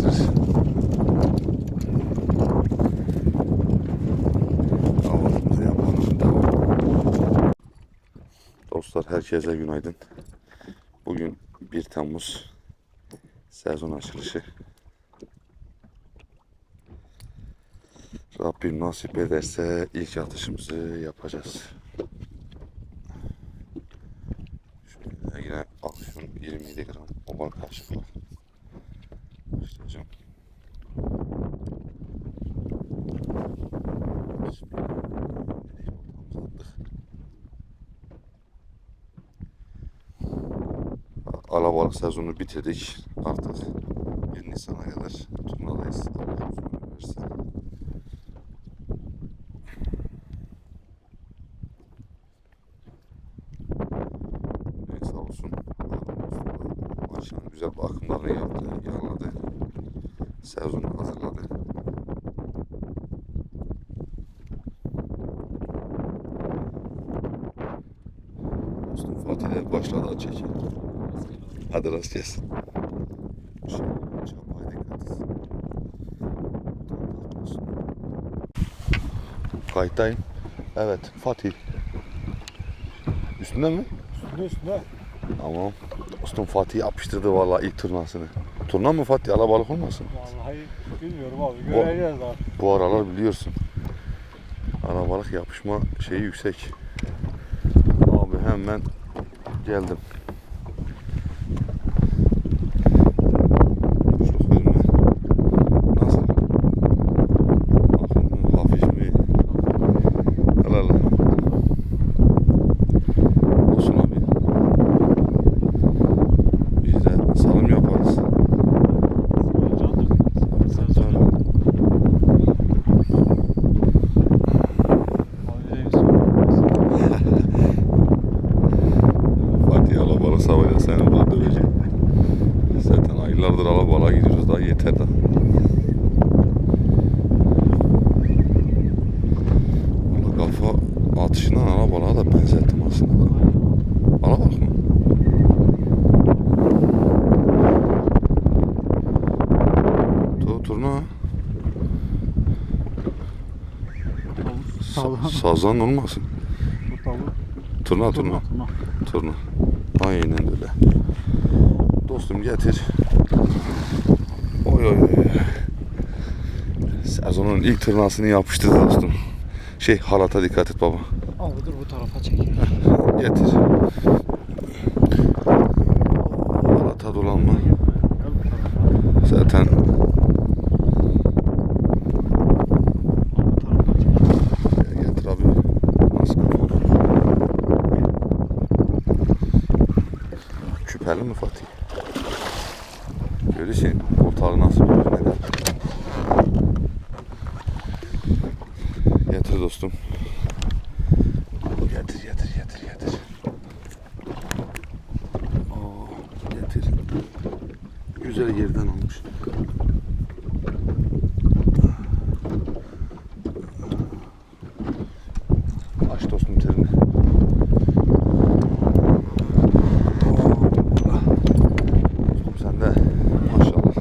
getirir. Kahvaltımızı yapalım. Devam. Dostlar herkese günaydın. Bugün 1 Temmuz sezon açılışı. Rabbim nasip ederse ilk atışımızı yapacağız. Şöyle yine aksiyon 27 gram oval kaşıkla başlayacağım. Alabalık sezonu bitirdik. Artık 1 Nisan'a kadar turnadayız. Allah uzun versin. Evet, sağ olsun. Maşallah güzel bakımlarını yaptı, yağladı. Sezonu hazırladı. Dostum Fatih de başladı aç çeki. Hadi rast gelsin. Kayıttayım. Evet Fatih. Üstünde mi? Üstünde üstünde. Tamam. Dostum Fatih yapıştırdı vallahi ilk turnasını. Turna mı Fatih? Alabalık olmasın? Vallahi bilmiyorum abi. Göreceğiz daha. Bu aralar biliyorsun. Alabalık yapışma şeyi yüksek. Abi hemen geldim. Çok ölme. Nasıl? Hafif mi? Hafif mi? Helal. Olsun abi. Biz de salım yaparız. Candır. Canım. Fatih alabalık savacak seni burada dövecek. Zaten aylardır alabalığa gidiyoruz daha yeter daha. Valla kafa atışından alabalığa da benzettim aslında da. Alabalık mı? Tu turna. Sa- sazan olmasın. Turna turna. Turna. Aynen öyle. Dostum getir. Oy oy oy. Sezonun ilk tırnasını yapıştırdı dostum. Şey halata dikkat et baba. Abi dur bu tarafa çek. Getir. Halata dolanma. Gel bu tarafa. Zaten Bu tarafa çek. getir abi. Nasıl kafa? Küperli mi Fatih? Görüyorsun ortalığı nasıl birbirine de. Getir dostum. Getir getir getir getir. Oo, getir. Güzel yerden almış. Aç dostum terini. Dostum sende maşallah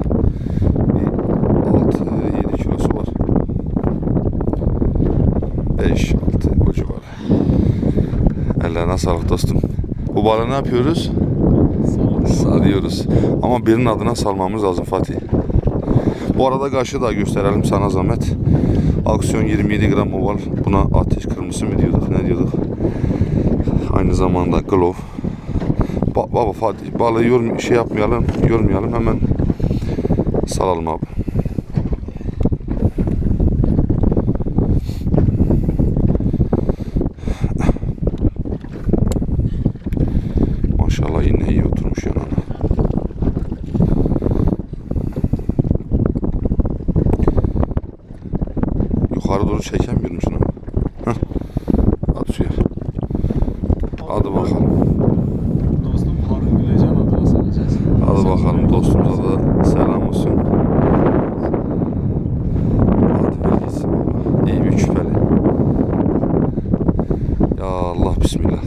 bir 6-7 kilosu var. 5-6 o civarı. Ellerine sağlık dostum. Bu balığı ne yapıyoruz? Sarıyoruz. Ama birinin adına salmamız lazım Fatih. Bu arada karşı da gösterelim sana zahmet. Aksiyon 27 gram oval. Buna ateş kırmızı mı diyorduk ne diyorduk. Aynı zamanda glove. Ba- baba Fatih balığı yor şey yapmayalım, yormayalım hemen salalım abi. Maşallah yine iyi oturmuş yanına. Yukarı doğru çekemiyorum şunu. Heh. At suya. Hadi bakalım. Dostum Harun Gülecan adına salacağız. Hadi bakalım dostumuza da selam olsun. Hadi ver gitsin baba. İyi bir şüpheli. Ya Allah bismillah.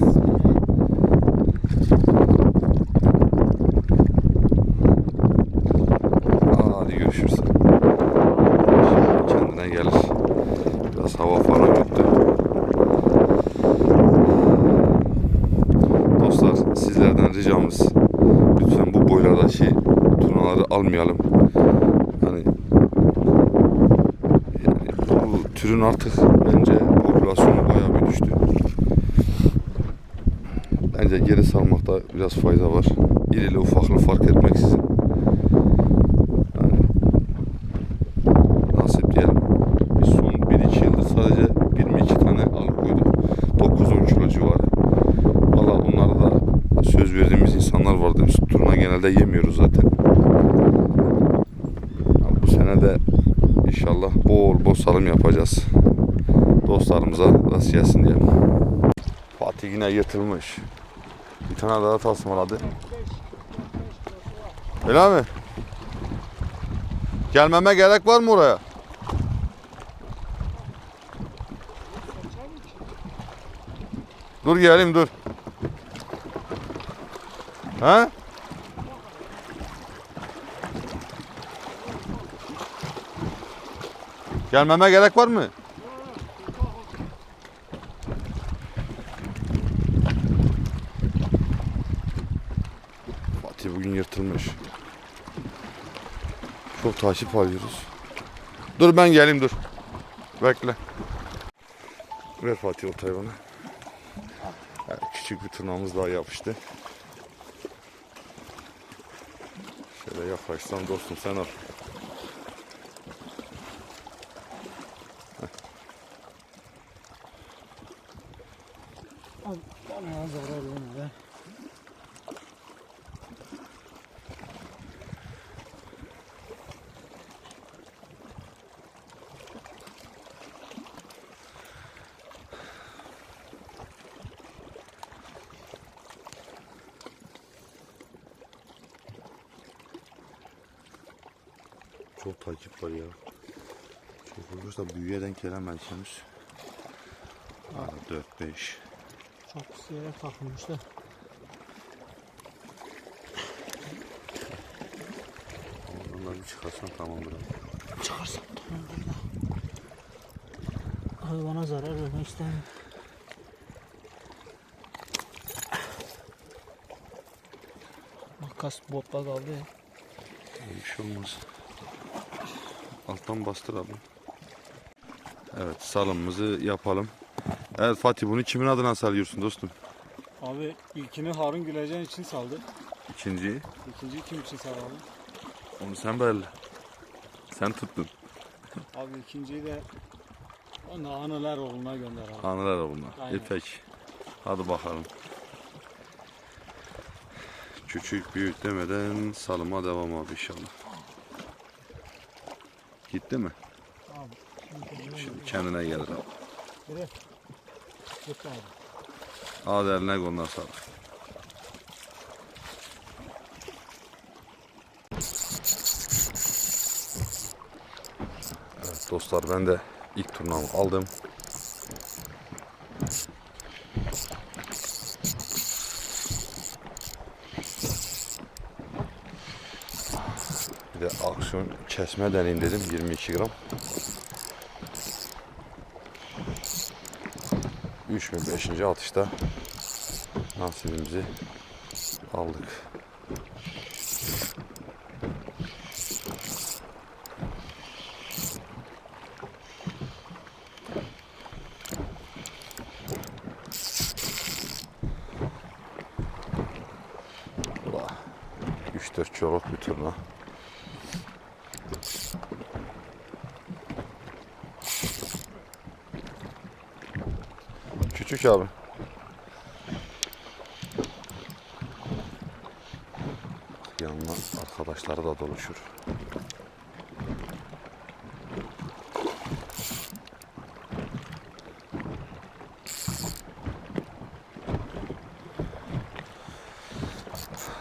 Aa, Hadi görüşürüz. Şimdi kendine gelir. Biraz hava falan yuttu. Dostlar sizlerden ricamız lütfen bu boylardaki turnaları almayalım. Hani yani bu türün artık bence popülasyonu bayağı bir düştü. Bence geri salmakta biraz fayda var. İrili ufaklı fark etmeksizin. Yani nasip diyelim. Biz son 1-2 yıldır sadece 22 tane alıkoyduk. 9-10 kilo civarı. Valla onlara da söz verdiğimiz insanlar vardı. Biz turna genelde yemiyoruz zaten. Bu sene de inşallah bol bol salım yapacağız. Dostlarımıza rast gelsin diyelim. Fatih yine yırtılmış. Bir tane daha tasmaladı. Öyle mi? Gelmeme gerek var mı oraya? Dur geleyim dur. Ha? Gelmeme gerek var mı? Fatih bugün yırtılmış. Çok takip alıyoruz. Dur ben geleyim dur. Bekle. Ver Fatih ortaya bana. Evet, küçük bir tırnağımız daha yapıştı. Şöyle yaklaşsam dostum sen al. Bana zarar olmadı. Çok takip var ya. Çok olursa büyüye denk gelen belkemiz. 4 5. Çok pis yere takılmış da. Onları bir çıkarsan tamamdır abi. Çıkarsam tamam burada. Abi bana zarar vermek istemiyorum. Makas botta kaldı ya. Bir şey olmaz. Alttan bastır abi. Evet salımımızı yapalım. Evet Fatih bunu kimin adına salıyorsun dostum? Abi ilkini Harun Gülecan için saldı. İkinciyi. İkinciyi kim için saralım? Onu sen belli. Sen tuttun. Abi ikinciyi de onu anılar oğluna gönder abi. Anılar oğluna. Aynen. İpek. Hadi bakalım. Küçük büyük demeden salıma devam abi inşallah. Gitti mi? Şimdi kendine gelir abi. Hadi eline konudan sağlık. Evet dostlar ben de ilk turnamı aldım. Bir de aksiyon kesme deneyim dedim 22 gram. 3 mü 5. atışta nasibimizi aldık. Ula, 3-4 çorok bir turna. küçük abi. Yanına arkadaşları da doluşur.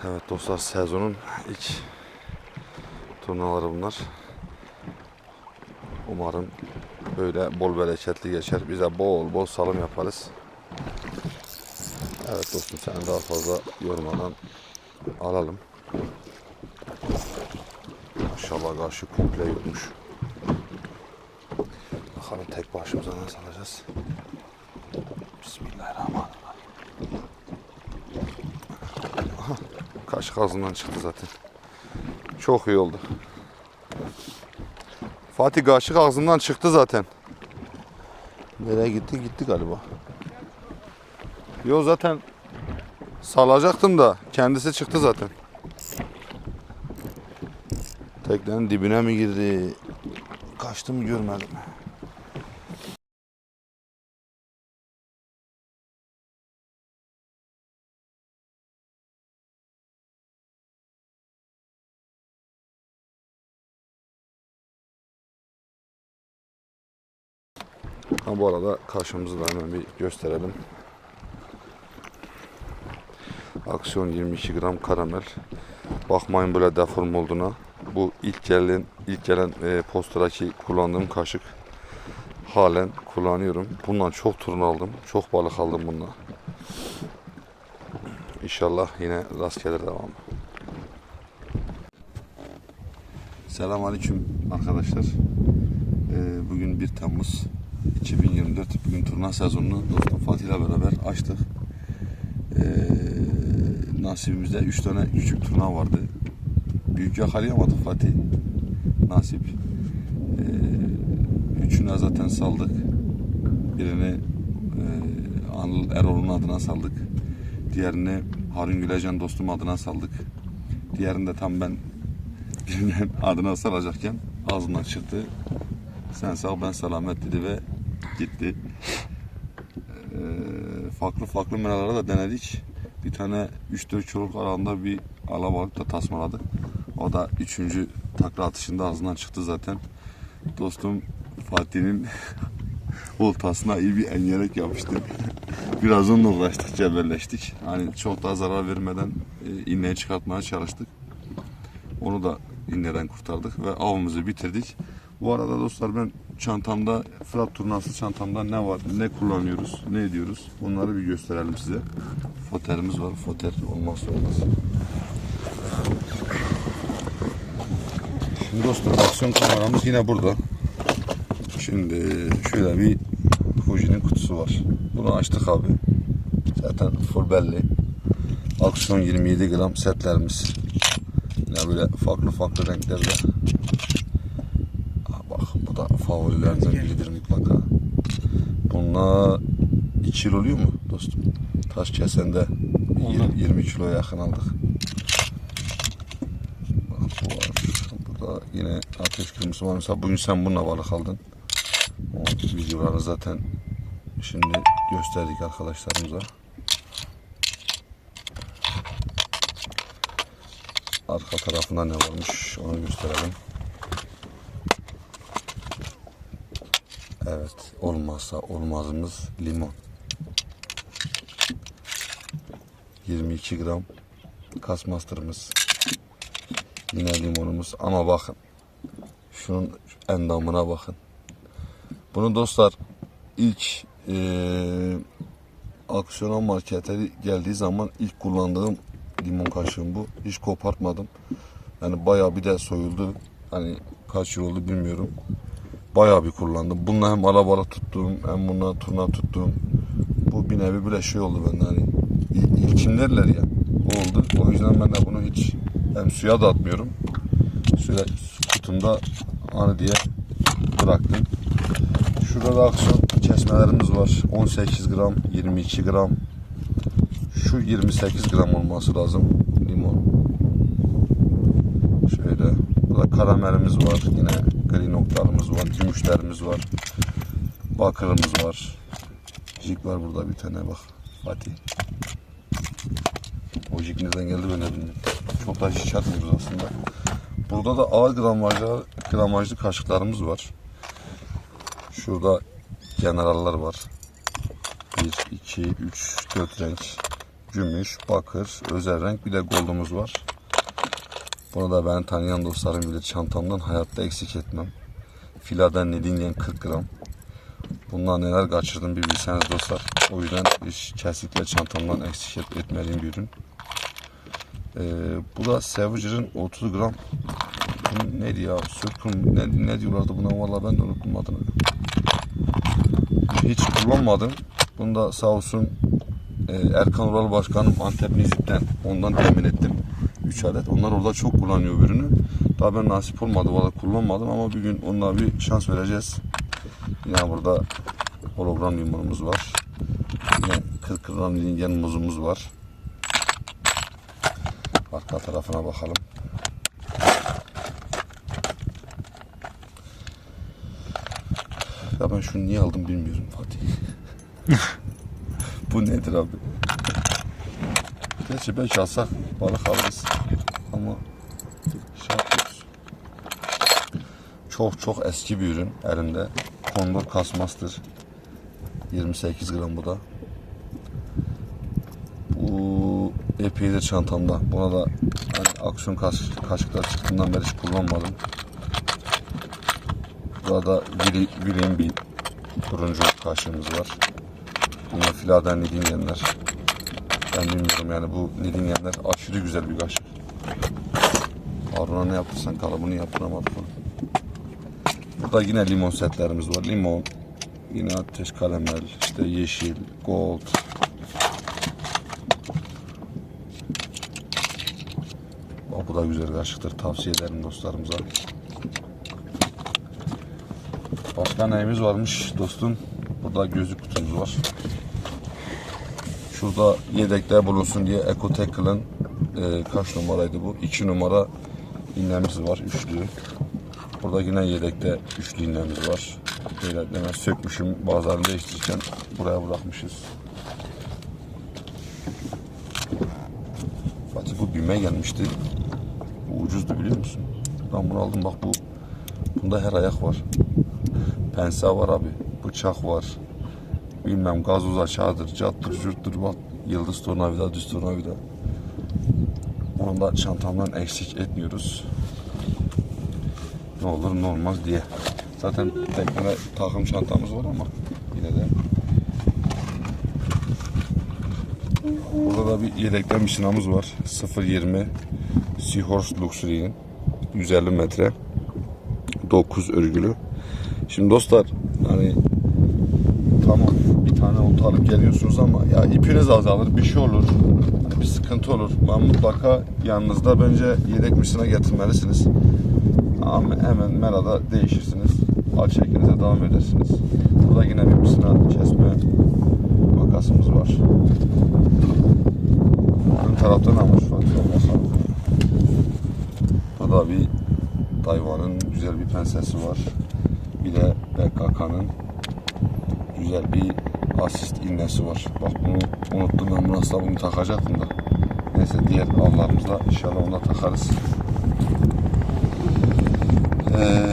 Evet dostlar sezonun ilk turnaları bunlar. Umarım böyle bol bereketli geçer. Bize bol bol salım yaparız. Evet dostum seni daha fazla yormadan alalım. Maşallah karşı komple yutmuş. Bakalım tek başımıza nasıl alacağız. Bismillahirrahmanirrahim. Aha, kaşık ağzından çıktı zaten. Çok iyi oldu. Fatih kaşık ağzımdan çıktı zaten. Nereye gitti? Gitti galiba. Yo zaten salacaktım da kendisi çıktı zaten. Teknenin dibine mi girdi? Kaçtı mı görmedim. Ha bu arada karşımızı da hemen bir gösterelim. Aksiyon 22 gram karamel. Bakmayın böyle deform olduğuna. Bu ilk gelen ilk gelen e, postadaki kullandığım kaşık. Halen kullanıyorum. Bundan çok turun aldım. Çok balık aldım bundan. İnşallah yine rast gelir devamı. Selamünaleyküm arkadaşlar. Ee, bugün 1 Temmuz 2024. Bugün turna sezonunu dostum Fatih ile beraber açtık. Ee, nasibimizde 3 tane küçük turna vardı. Büyük yakalayamadık Fatih. Nasip. Ee, üçüne zaten saldık. Birini e, Anıl Erol'un adına saldık. Diğerini Harun Gülecan dostum adına saldık. Diğerini de tam ben birinin adına salacakken ağzından çıktı. Sen sağ ben selamet dedi ve gitti. Ee, farklı farklı meralara da denedik. Bir tane 3-4 çoluk arasında bir alabalık da tasmaladık. O da 3. takla atışında ağzından çıktı zaten. Dostum Fatih'in oltasına iyi bir engerek yapmıştı. Biraz onunla uğraştık, cebelleştik. Hani çok daha zarar vermeden e, iğneyi çıkartmaya çalıştık. Onu da iğneden kurtardık ve avımızı bitirdik. Bu arada dostlar ben çantamda Fırat turnası çantamda ne var, ne kullanıyoruz, ne ediyoruz onları bir gösterelim size. Foterimiz var, foter olmazsa olmaz. Şimdi dostum aksiyon kameramız yine burada. Şimdi şöyle bir Fuji'nin kutusu var. Bunu açtık abi. Zaten full belli. Aksiyon 27 gram setlerimiz. Yine böyle farklı farklı renklerde. Favorilerimden biridir mutlaka. Bununla 2 yıl oluyor mu dostum? Taş kesende 20, 20 kilo yakın aldık. Bak bu var. Bu da yine ateş kırmızı var. Mesela bugün sen bununla balık aldın. O videoları zaten şimdi gösterdik arkadaşlarımıza. Arka tarafında ne varmış onu gösterelim. Evet olmazsa olmazımız limon. 22 gram kasmastırımız. Yine limonumuz ama bakın şunun endamına bakın. Bunu dostlar ilk eee aksiyona markete geldiği zaman ilk kullandığım limon kaşığım bu. Hiç kopartmadım. Yani bayağı bir de soyuldu. Hani kaç yıl oldu bilmiyorum. Bayağı bir kullandım. Bununla hem alabalık tuttum hem bununla turna tuttum. Bu bir nevi bile şey oldu bende hani il- ilkim derler ya. O oldu. O yüzden ben de bunu hiç hem suya da atmıyorum. Şöyle kutumda anı diye bıraktım. Şurada da aksiyon kesmelerimiz var. 18 gram, 22 gram. Şu 28 gram olması lazım limon. Şöyle. Burada karamelimiz var. Yine gri noktalarımız var. Gümüşlerimiz var. Bakırımız var. Jig var burada bir tane bak. Fatih. O jig nereden geldi ben de bilmiyorum. Çok da hiç atmıyoruz aslında. Burada da ağır gramajlı, gramajlı kaşıklarımız var. Şurada generaller var. 1, 2, 3, 4 renk. Gümüş, bakır, özel renk bir de goldumuz var. Bunu da ben tanıyan dostlarım bilir. Çantamdan hayatta eksik etmem. Filaden Nidingen 40 gram. Bundan neler kaçırdım bir bilseniz dostlar. O yüzden hiç kesinlikle çantamdan eksik et, etmediğim bir ürün. Ee, bu da Savager'ın 30 gram neydi ya? Sürpüm ne, ne diyorlardı buna valla ben de unuttum adını. Hiç kullanmadım. Bunu da sağ olsun e, Erkan Ural Başkanım Antep Nizip'ten ondan temin ettim. 3 adet. Onlar orada çok kullanıyor bu ürünü. Daha ben nasip olmadı valla kullanmadım ama bir gün onunla bir şans vereceğiz. Yine burada hologram limonumuz var. Yine 40 gram lingen muzumuz var. Arka tarafına bakalım. Ya ben şunu niye aldım bilmiyorum Fatih. Bu nedir abi? Gerçi belki alsak balık alırız. Şey yapıyoruz. Çok çok eski bir ürün elimde. Kondor kasmastır. 28 gram bu da. Bu epeydir çantamda. Buna da hani aksiyon kaş, kaşıklar çıktığından beri hiç kullanmadım. Burada William bir turuncu kaşığımız var. Yine filaden Nidingenler. Ben bilmiyorum yani bu Nidingenler aşırı güzel bir kaşık. Harun'a ne yaptırsan kalıbını yaptıramadık onu. Burada yine limon setlerimiz var. Limon, yine ateş karamel, işte yeşil, gold. Bak bu da güzel kaşıktır. Tavsiye ederim dostlarımıza. Başka neyimiz varmış dostum? Burada gözlük kutumuz var. Şurada yedekler bulunsun diye Ecotacle'ın e, kaç numaraydı bu? 2 numara iğnemiz var. Üçlü. Burada yine yedekte üçlü iğnemiz var. Böyle sökmüşüm. Bazılarını değiştirirken buraya bırakmışız. Fatih bu büyüme gelmişti. Bu ucuzdu biliyor musun? Ben bunu aldım bak bu. Bunda her ayak var. Pense var abi. Bıçak var. Bilmem gazoz açağıdır, cattır, jurttur, bak yıldız tornavida, düz tornavida. Onu da çantamdan eksik etmiyoruz. Ne olur ne olmaz diye. Zaten tekne takım çantamız var ama yine de. Burada da bir yedekten bir sinamız var. 0.20 Seahorse Luxury'nin 150 metre 9 örgülü. Şimdi dostlar hani tamam bir tane olta alıp geliyorsunuz ama ya ipiniz azalır bir şey olur bir sıkıntı olur. Ben mutlaka yanınızda bence yedek misina getirmelisiniz. Ama hemen merada değişirsiniz. Al çekinize devam edersiniz. Burada yine bir misina kesme makasımız var. Ön taraftan ama şu an bakalım. Burada bir Daiwa'nın güzel bir pensesi var. Bir de BKK'nın güzel bir asist iğnesi var. Bak bunu unuttum ben bunu aslında bunu takacaktım da. Neyse diğer avlarımızda inşallah ona takarız. Ee,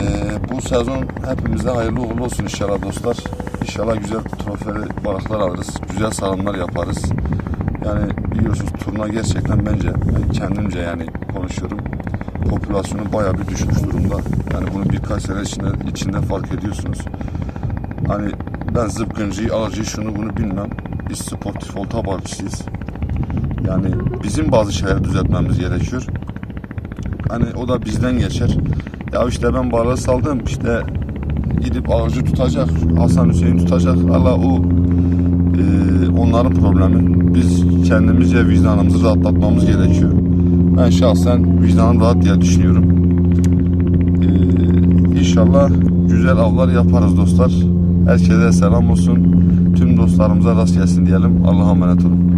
bu sezon hepimize hayırlı uğurlu olsun inşallah dostlar. İnşallah güzel trofeli balıklar alırız. Güzel sarımlar yaparız. Yani biliyorsunuz turna gerçekten bence ben kendimce yani konuşuyorum. Popülasyonu bayağı bir düşmüş durumda. Yani bunu birkaç sene içinde, içinde fark ediyorsunuz. Hani ben zıpkıncıyı, alıcıyı şunu bunu bilmem. Biz sportif olta balıkçısıyız. Yani bizim bazı şeyleri düzeltmemiz gerekiyor. Hani o da bizden geçer. Ya işte ben balığı saldım işte gidip ağacı tutacak, Hasan Hüseyin tutacak. Allah o e, onların problemi. Biz kendimizce vicdanımızı rahatlatmamız gerekiyor. Ben şahsen vicdanım rahat diye düşünüyorum. Ee, inşallah güzel avlar yaparız dostlar. Herkese selam olsun. Tüm dostlarımıza rast gelsin diyelim. Allah'a emanet olun.